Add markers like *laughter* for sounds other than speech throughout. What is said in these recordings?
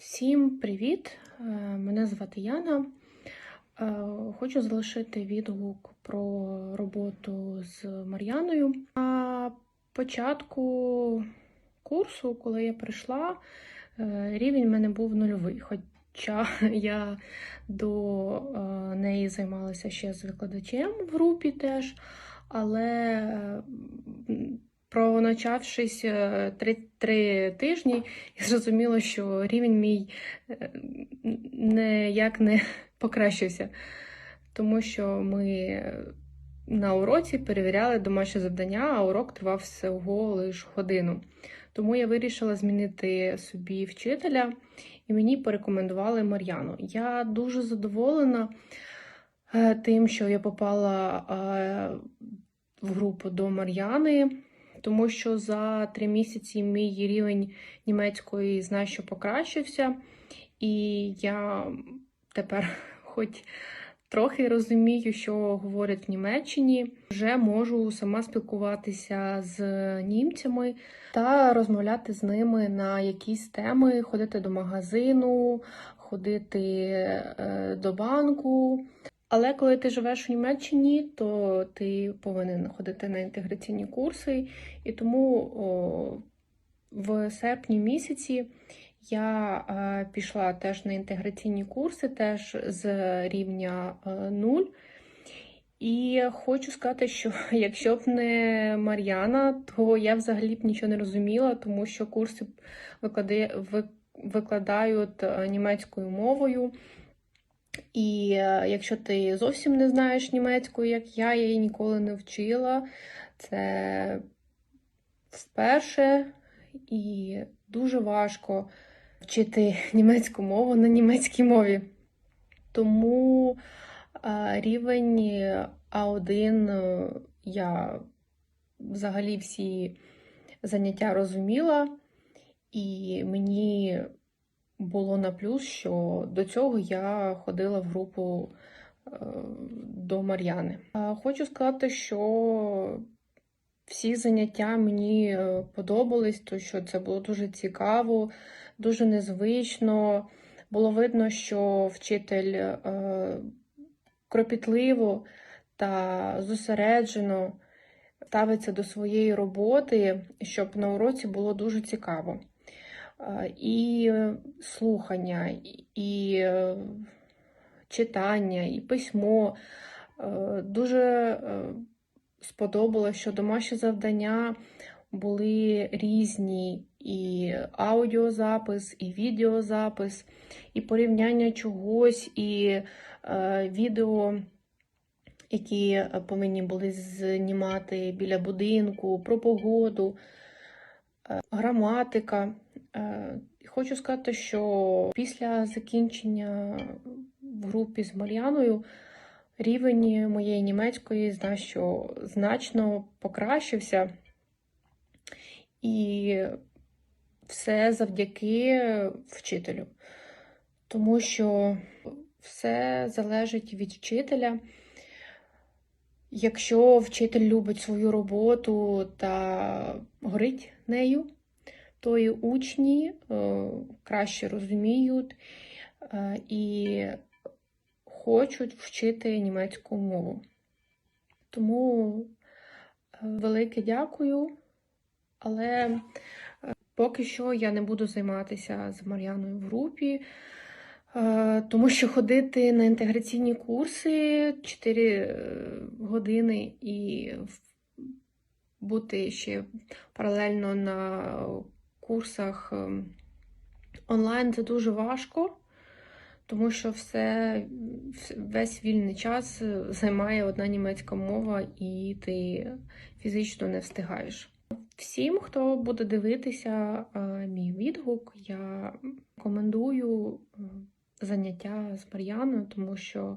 Всім привіт! Е, Мене звати Яна. Е, Хочу залишити відгук про роботу з Мар'яною. На початку курсу, коли я прийшла, е, рівень в мене був нульовий. Хоча *laughs* я до неї займалася ще з викладачем в групі теж, але проначавшись е, три, три тижні, я зрозуміла, що рівень мій е, ніяк не покращився, тому що ми на уроці перевіряли домашнє завдання, а урок тривав всього лише годину. Тому я вирішила змінити собі вчителя, і мені порекомендували Мар'яну. Я дуже задоволена е, тим, що я попала е, в групу до Мар'яни, тому що за три місяці мій рівень німецької значно покращився, і я тепер, *laughs* хоч трохи розумію, що говорять в Німеччині, вже можу сама спілкуватися з німцями та розмовляти з ними на якісь теми, ходити до магазину, ходити е, до банку. Але коли ти живеш у Німеччині, то ти повинен ходити на інтеграційні курси, і тому о, в серпні місяці я е, пішла теж на інтеграційні курси, теж з рівня е, 0. І хочу сказати, що *laughs* якщо б не Мар'яна, то я взагалі б нічого не розуміла, тому що курси викладає, викладають е, німецькою мовою. І е, якщо ти зовсім не знаєш німецьку, як я, я її ніколи не вчила, це вперше. І дуже важко вчити німецьку мову на німецькій мові. Тому е, рівень А1 е, я взагалі всі заняття розуміла, і мені було на плюс, що до цього я ходила в групу е, до Мар'яни. Хочу сказати, що всі заняття мені е, подобались, тому що це було дуже цікаво, дуже незвично. Було видно, що вчитель е, кропітливо та зосереджено ставиться до своєї роботи, щоб на уроці було дуже цікаво. І слухання, і- е, читання, і письмо. Е, Дуже сподобалось, що домашні завдання були різні, і аудіозапис, і відеозапис, і порівняння чогось, і е, відео, які повинні були знімати біля будинку, про погоду, е, граматика. Е, Хочу сказати, що після закінчення в групі з Мар'яною рівень моєї німецької значно, значно покращився. І все завдяки вчителю. Тому що все залежить від вчителя. Якщо вчитель любить свою роботу та горить нею, то і учні е, краще розуміють е, і хочуть вчити німецьку мову. Тому е, велике дякую, але поки що я не буду займатися з Мар'яною в групі, тому що ходити на інтеграційні курси 4 години і бути ще паралельно на курсах ем, онлайн це дуже важко, тому що все, весь вільний час е, займає одна німецька мова, і ти фізично не встигаєш. Всім, хто буде дивитися е, мій відгук, я рекомендую е, заняття з Мар'яною, тому що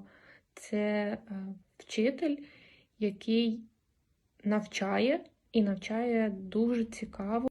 це вчитель, який навчає і навчає дуже цікаво.